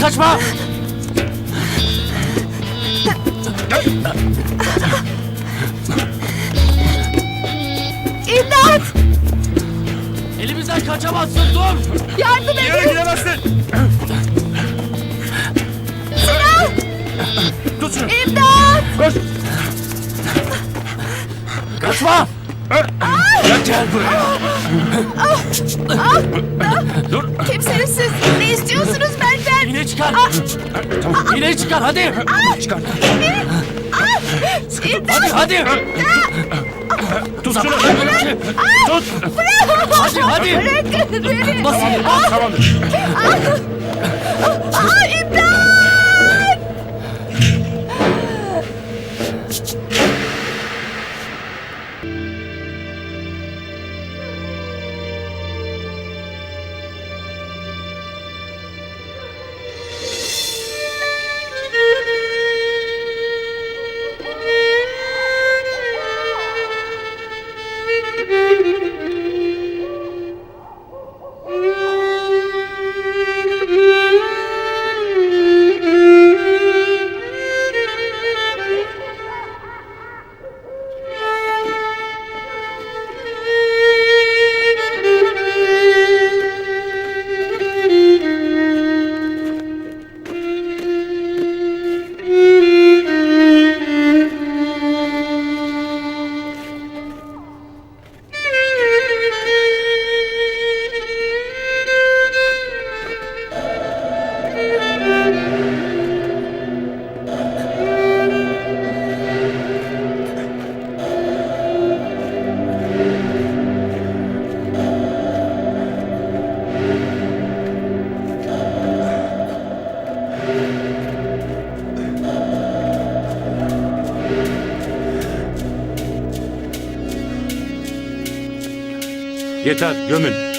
Kaçma! İmdat! Elimizden kaçamazsın dur! Yardım Bir yere edin! gidemezsin. Tut şunu. İmdat! Koş. Kaçma! Gel buraya! Dur! Kimsiniz siz? Ne istiyorsunuz benden? İğne çıkar! İğne çıkar hadi! Çıkar. İmdat! Hadi hadi! Tut şunu. Tut! Hadi hadi! Bırakın beni! Nasıl? Tamamdır. Aa, imdat! Yeter gömün.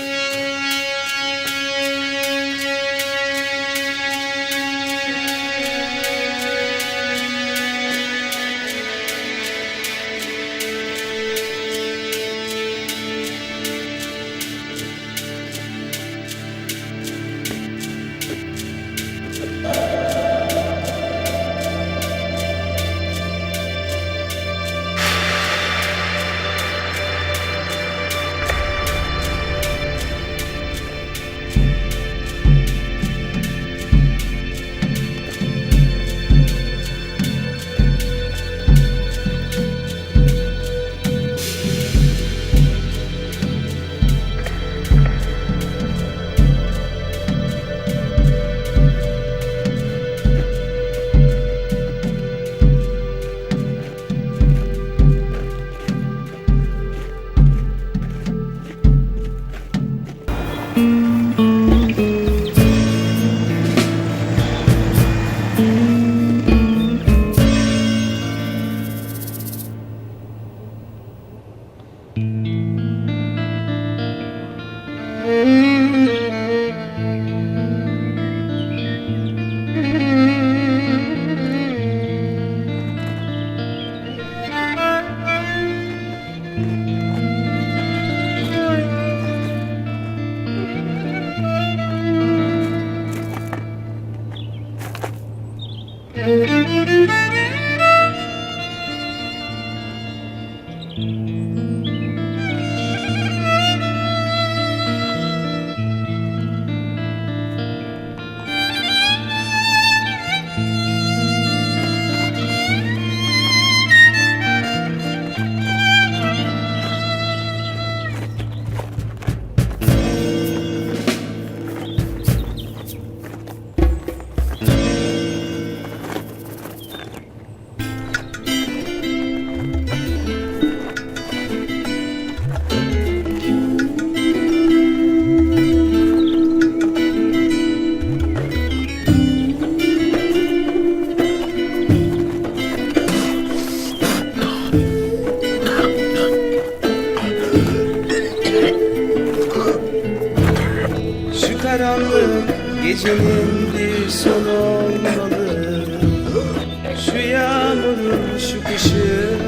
Yağmurun şu kışın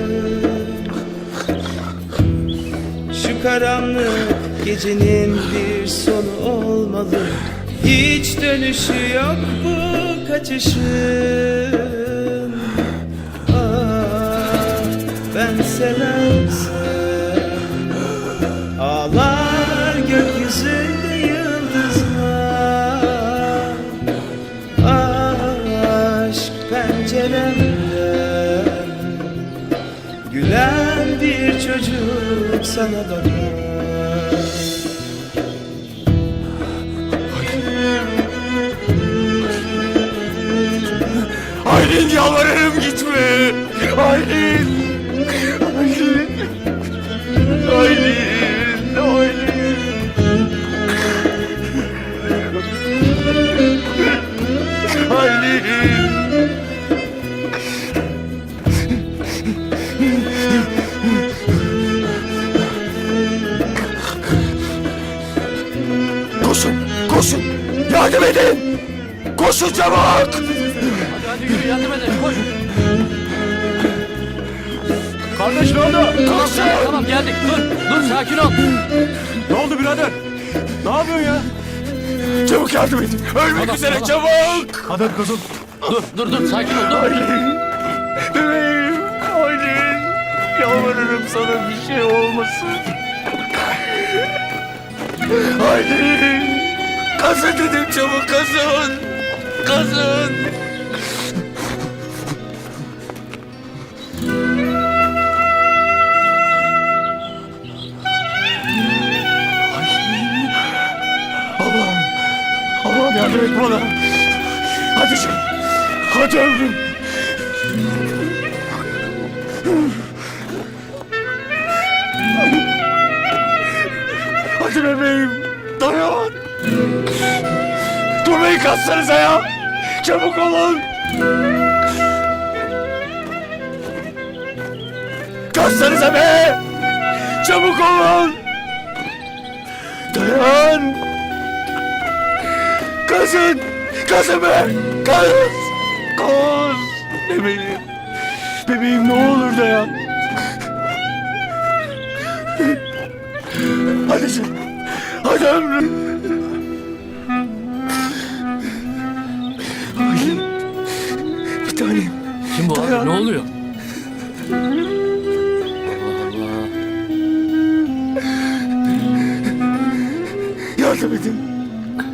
Şu karanlık gecenin bir sonu olmalı. Hiç dönüşü yok bu kaçışın sana bakar Koşun, koşun. Yardım edin. Koşun çabuk. Hadi hadi yürü yardım edelim koş. Kardeş ne oldu? Tamam tamam geldik dur dur sakin ol. Ne oldu birader? Ne yapıyorsun ya? Çabuk yardım edin. Ölmek Tamam, üzere tamam. çabuk. Hadi hadi kızım. Dur dur dur sakin ol dur. Aylin. Bebeğim. Aylin. Yalvarırım sana bir şey olmasın. Aylin. Kazın dedim çabuk kazın. Kazın. Allah'ım. Allah'ım yardım et bana. Hadi canım. Hadi ömrüm. Hadi bebeğim. Dayan. Durmayın kaslarınıza ya. Çabuk olun. Kaslarınıza be. Çabuk olun. Dayan. Kazın! Kazın be! Kaz! Kaz! Bebeğim! Bebeğim ne olur dayan! Hadi canım! Hadi ömrüm! Aylin! Bir tanem! Kim bu abi ne oluyor? Yardım edin!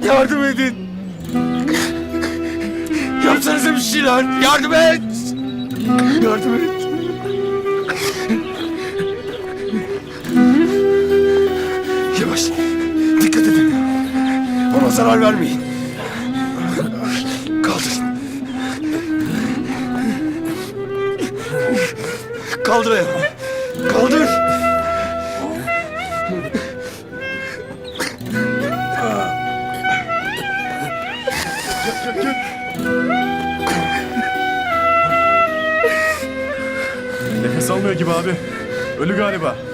Yardım edin! Yapsanıza bir şeyler! Yardım et! Yardım et! Ona zarar vermeyin! Kaldır! Kaldır ayağını! Kaldır! Nefes almıyor gibi abi. Ölü galiba.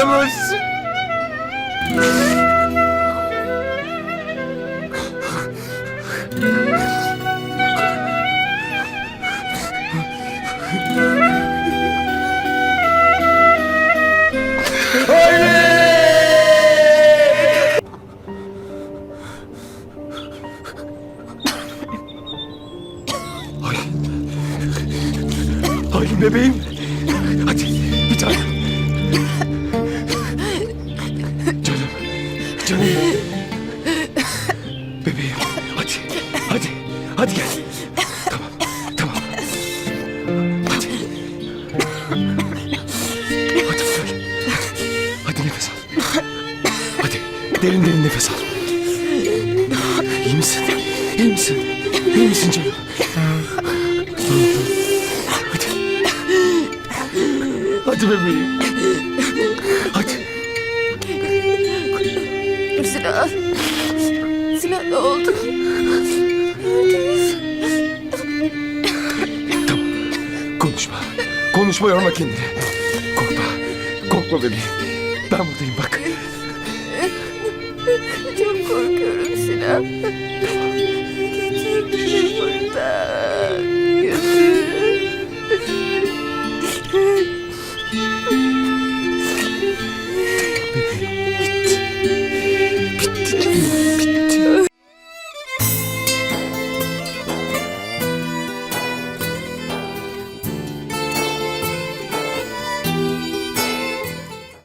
Tamo Tamam, tamam. Hadi. Hadi böyle. Hadi derin derin nefes al. İyi misin? İyi misin? İyi misin canım? Hadi. Hadi bebeğim. Konuşma yorma kendini. Korkma. Korkma bebeğim. Ben buradayım bak. Çok korkuyorum Sinan. Götür beni.